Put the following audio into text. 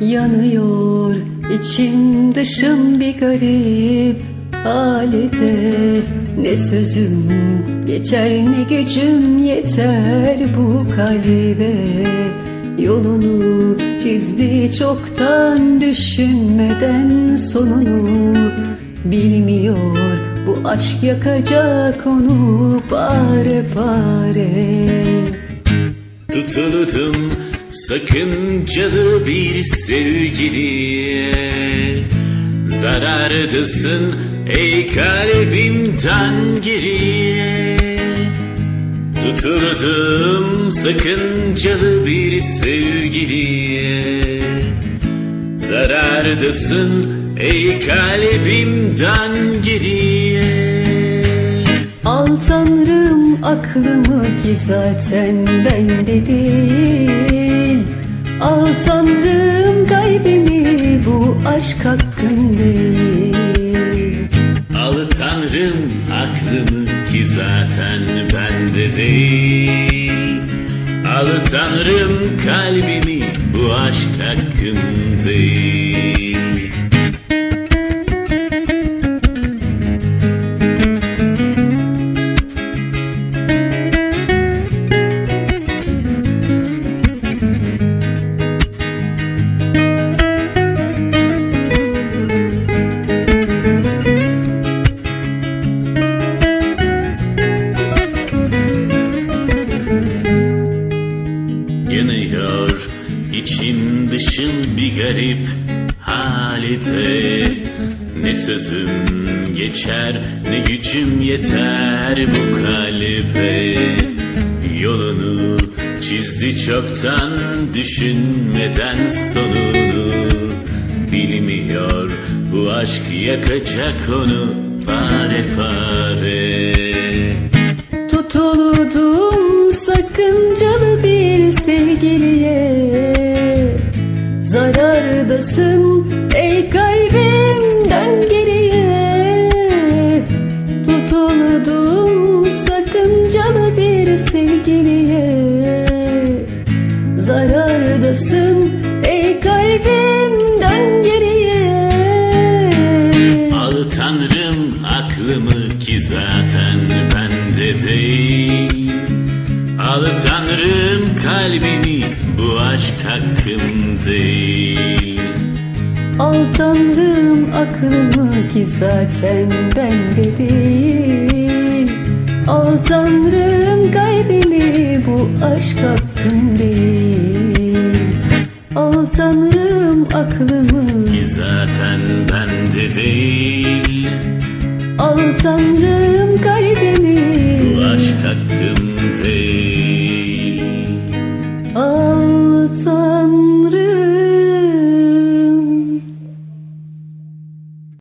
Yanıyor içim dışım bir garip halde. Ne sözüm geçer ne gücüm yeter bu kalbe. Yolunu çizdi çoktan düşünmeden sonunu. Bilmiyor bu aşk yakacak onu pare pare. Tutuldum sakıncalı bir sevgiliye Zarardasın ey kalbimden geriye Tutuldum sakıncalı bir sevgiliye Zarardasın ey kalbimden geriye Al tanrım aklımı ki zaten bende değil aşk hakkın değil. Al tanrım aklımı ki zaten bende değil. Al tanrım kalbimi bu aşk hakkım değil dışım bir garip halde Ne sözüm geçer ne gücüm yeter bu kalbe. Yolunu çizdi çoktan düşünmeden sonunu. Bilmiyor bu aşk yakacak onu pare Zarardasın Al tanrım kalbimi bu aşk hakkım değil. Al tanrım aklımı ki zaten bende değil. Al tanrım kalbimi bu aşk hakkın değil. Al tanrım aklımı Ki zaten bende değil. Al tanrım kalbimi Bu aşk hakkım değil 怎